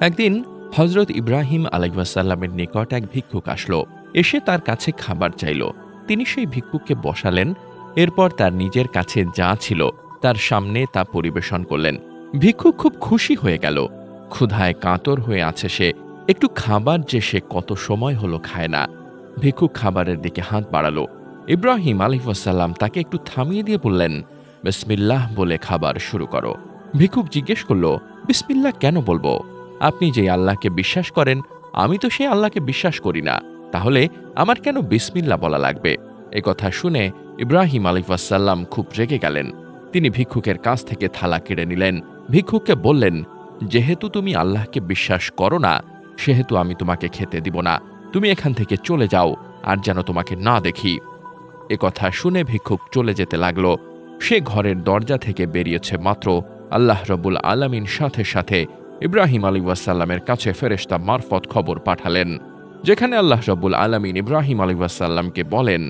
একদিন হজরত ইব্রাহিম আলাইসাল্লামের নিকট এক ভিক্ষুক আসলো। এসে তার কাছে খাবার চাইল। তিনি সেই ভিক্ষুককে বসালেন, এরপর তার নিজের কাছে যা ছিল তার সামনে তা পরিবেশন করলেন। ভিক্ষুক খুব খুশি হয়ে গেল। ক্ষুধায় কাতর হয়ে আছে সে। একটু খাবার যে সে কত সময় হলো খায় না। ভিক্ষুক খাবারের দিকে হাত বাড়ালো। ইব্রাহিম আলিফাসাল্লাম তাকে একটু থামিয়ে দিয়ে বললেন, বিসমিল্লাহ বলে খাবার শুরু করো। ভিক্ষুক জিজ্ঞেস করল, বিসমিল্লাহ কেন বলব? আপনি যে আল্লাহকে বিশ্বাস করেন, আমি তো সেই আল্লাহকে বিশ্বাস করি না। তাহলে আমার কেন বিসমিল্লা বলা লাগবে? এ কথা শুনে ইব্রাহিম আলিফাসাল্লাম খুব রেগে গেলেন। তিনি ভিক্ষুকের কাছ থেকে থালা কেড়ে নিলেন। ভিক্ষুককে বললেন, যেহেতু তুমি আল্লাহকে বিশ্বাস করো না, সেহেতু আমি তোমাকে খেতে দিব না। তুমি এখান থেকে চলে যাও, আর যেন তোমাকে না দেখি। এ কথা শুনে ভিক্ষুক চলে যেতে লাগল। সে ঘরের দরজা থেকে বেরিয়েছে মাত্র আল্লাহ রবুল আলমিন সাথে সাথে ইব্রাহিম আলী ওয়াসাল্লামের কাছে ফেরেশতা মারফত খবর পাঠালেন, যেখানে আল্লাহ রব্বুল আলমিন ইব্রাহিম আলী ওয়াসাল্লামকে বলেন,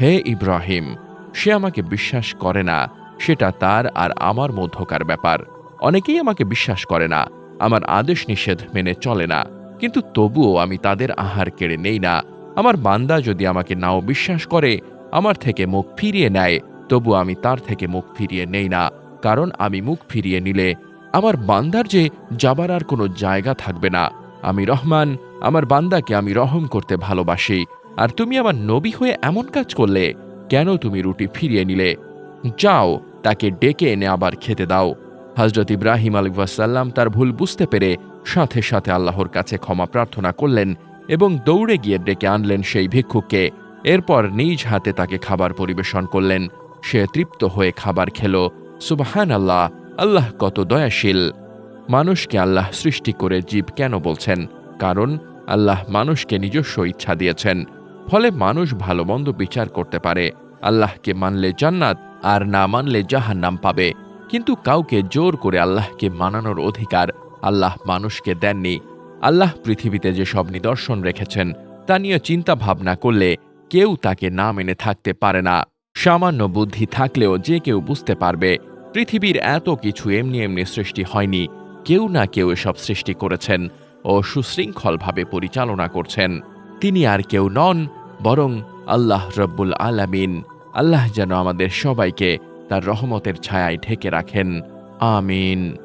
হে ইব্রাহিম, সে আমাকে বিশ্বাস করে না, সেটা তার আর আমার মধ্যকার ব্যাপার। অনেকেই আমাকে বিশ্বাস করে না, আমার আদেশ নিষেধ মেনে চলে না, কিন্তু তবুও আমি তাদের আহার কেড়ে নেই না। আমার বান্দা যদি আমাকে নাও বিশ্বাস করে, আমার থেকে মুখ ফিরিয়ে নেয় তবু আমি তার থেকে মুখ ফিরিয়ে নেই না, কারণ আমি মুখ ফিরিয়ে নিলে আমার বান্দার যে যাবার আর কোনো জায়গা থাকবে না। আমি রহমান, আমার বান্দাকে আমি রহম করতে ভালোবাসি। আর তুমি আমার নবী হয়ে এমন কাজ করলে, কেন তুমি রুটি ফিরিয়ে নিলে? যাও, তাকে ডেকে এনে আবার খেতে দাও। হজরত ইব্রাহিম আলিবাসাল্লাম তার ভুল বুঝতে পেরে সাথে সাথে আল্লাহর কাছে ক্ষমা প্রার্থনা করলেন এবং দৌড়ে গিয়ে ডেকে আনলেন সেই ভিক্ষুককে। এরপর নিজ হাতে তাকে খাবার পরিবেশন করলেন। সে তৃপ্ত হয়ে খাবার খেল। সুবাহান আল্লাহ আল্লাহ কত দয়াশীল। মানুষকে আল্লাহ সৃষ্টি করে জীব কেন বলছেন? কারণ আল্লাহ মানুষকে নিজস্ব ইচ্ছা দিয়েছেন। ফলে মানুষ ভালো মন্দ বিচার করতে পারে। আল্লাহকে মানলে জান্নাত, আর না মানলে জাহান নাম পাবে। কিন্তু কাউকে জোর করে আল্লাহকে মানানোর অধিকার আল্লাহ মানুষকে দেননি। আল্লাহ পৃথিবীতে যে সব নিদর্শন রেখেছেন, তা নিয়ে চিন্তা ভাবনা করলে কেউ তাকে না মেনে থাকতে পারে না। সামান্য বুদ্ধি থাকলেও যে কেউ বুঝতে পারবে। পৃথিবীর এত কিছু এমনি এমনি সৃষ্টি হয়নি। কেউ না কেউ এসব সৃষ্টি করেছেন ও সুশৃঙ্খলভাবে পরিচালনা করছেন। তিনি আর কেউ নন, বরং আল্লাহ রব্বুল আলামিন। আল্লাহ যেন আমাদের সবাইকে তার রহমতের ছায়ায় ঢেকে রাখেন। আমিন।